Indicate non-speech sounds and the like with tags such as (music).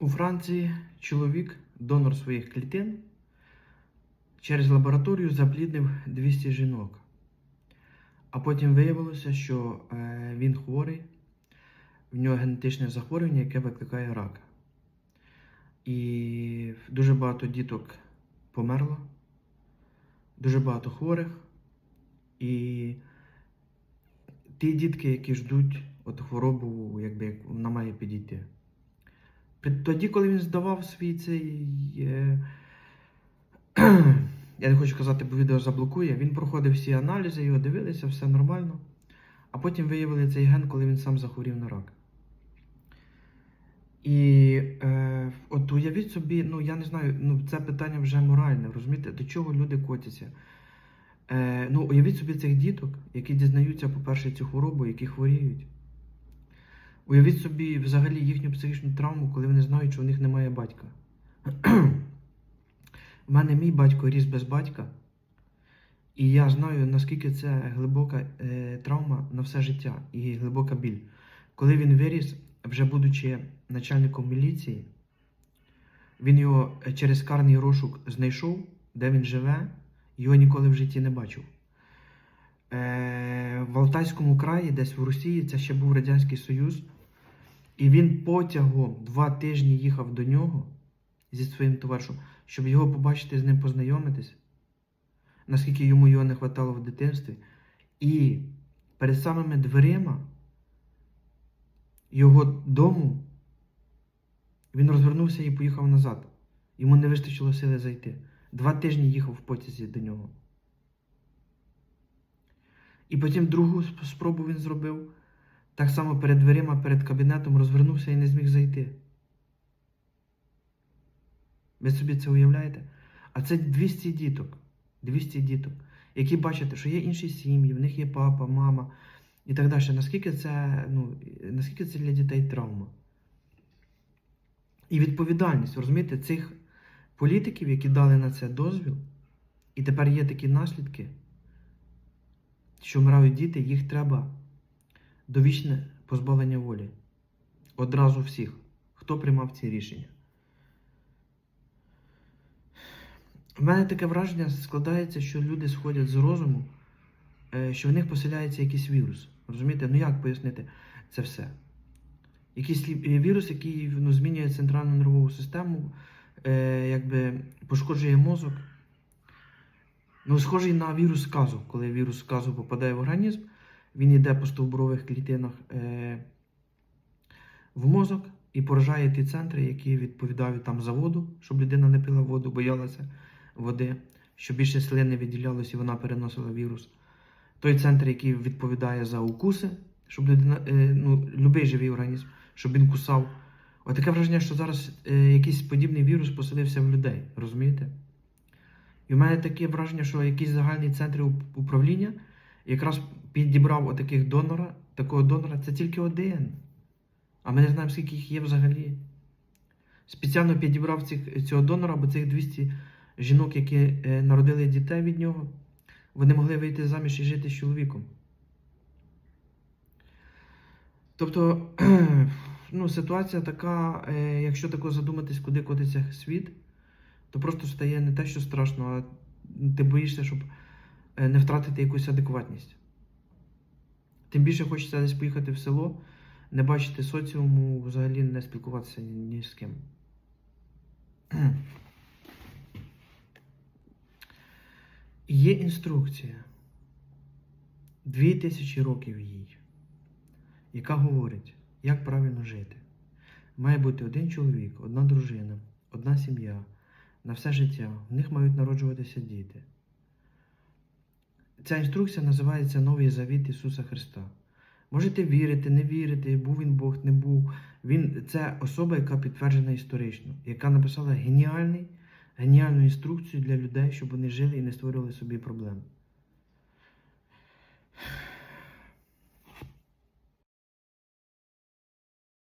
У Франції чоловік, донор своїх клітин, через лабораторію запліднив 200 жінок. А потім виявилося, що е, він хворий, в нього генетичне захворювання, яке викликає рак. І дуже багато діток померло, дуже багато хворих. І ті дітки, які ждуть от хворобу, якби як вона має підійти. Тоді, коли він здавав свій цей. Е... (clears throat) Я не хочу казати, бо відео заблокує. Він проходив всі аналізи, його дивилися, все нормально. А потім виявили цей ген, коли він сам захворів на рак. І е, от уявіть собі, ну я не знаю, ну це питання вже моральне, розумієте, до чого люди котяться. Е, ну, уявіть собі цих діток, які дізнаються, по-перше, цю хворобу, які хворіють. Уявіть собі взагалі їхню психічну травму, коли вони знають, що у них немає батька. (clears throat) У мене мій батько ріс без батька, і я знаю, наскільки це глибока е, травма на все життя і глибока біль. Коли він виріс, вже будучи начальником міліції, він його е, через карний розшук знайшов, де він живе, його ніколи в житті не бачив. Е, в Алтайському краї, десь в Росії, це ще був Радянський Союз, і він потягом два тижні їхав до нього зі своїм товаришем, щоб його побачити, з ним познайомитись, наскільки йому його не вистачало в дитинстві. І перед самими дверима його дому він розвернувся і поїхав назад. Йому не вистачило сили зайти. Два тижні їхав в потязі до нього. І потім другу спробу він зробив. Так само перед дверима, перед кабінетом розвернувся і не зміг зайти. Ви собі це уявляєте? А це 200 діток. 200 діток, які бачите, що є інші сім'ї, в них є папа, мама і так далі. Наскільки це, ну, наскільки це для дітей травма? І відповідальність, розумієте, цих політиків, які дали на це дозвіл, і тепер є такі наслідки, що вмирають діти, їх треба довічне позбавлення волі. Одразу всіх, хто приймав ці рішення. У мене таке враження складається, що люди сходять з розуму, е, що в них поселяється якийсь вірус. Розумієте? Ну як пояснити це все? Якийсь е, вірус, який ну, змінює центральну нервову систему, е, якби пошкоджує мозок. Ну, схожий на вірус сказу. Коли вірус сказу попадає в організм, він йде по стовбурових клітинах е, в мозок і поражає ті центри, які відповідають там за воду, щоб людина не пила воду, боялася води, щоб більше слини виділялося і вона переносила вірус. Той центр, який відповідає за укуси, щоб людина, е, ну, любий живий організм, щоб він кусав. От таке враження, що зараз е, якийсь подібний вірус поселився в людей, розумієте? І в мене таке враження, що якісь загальні центри управління якраз підібрав отаких донора, такого донора, це тільки один. А ми не знаємо, скільки їх є взагалі. Спеціально підібрав цих, цього донора, бо цих 200 жінок, які е, народили дітей від нього, вони могли вийти заміж і жити з чоловіком. Тобто, (clears throat) ну, ситуація така, е, якщо тако задуматись, куди котиться світ, то просто стає не те, що страшно, а ти боїшся, щоб е, не втратити якусь адекватність. Тим більше хочеться десь поїхати в село, не бачити соціуму, взагалі не спілкуватися ні, з ким. (clears throat) Є інструкція. Дві тисячі років їй, яка говорить, як правильно жити. Має бути один чоловік, одна дружина, одна сім'я на все життя. В них мають народжуватися діти. Ця інструкція називається Новий Завіт Ісуса Христа. Можете вірити, не вірити, був він Бог, не був. Він це особа, яка підтверджена історично, яка написала геніальний, геніальну інструкцію для людей, щоб вони жили і не створювали собі проблем.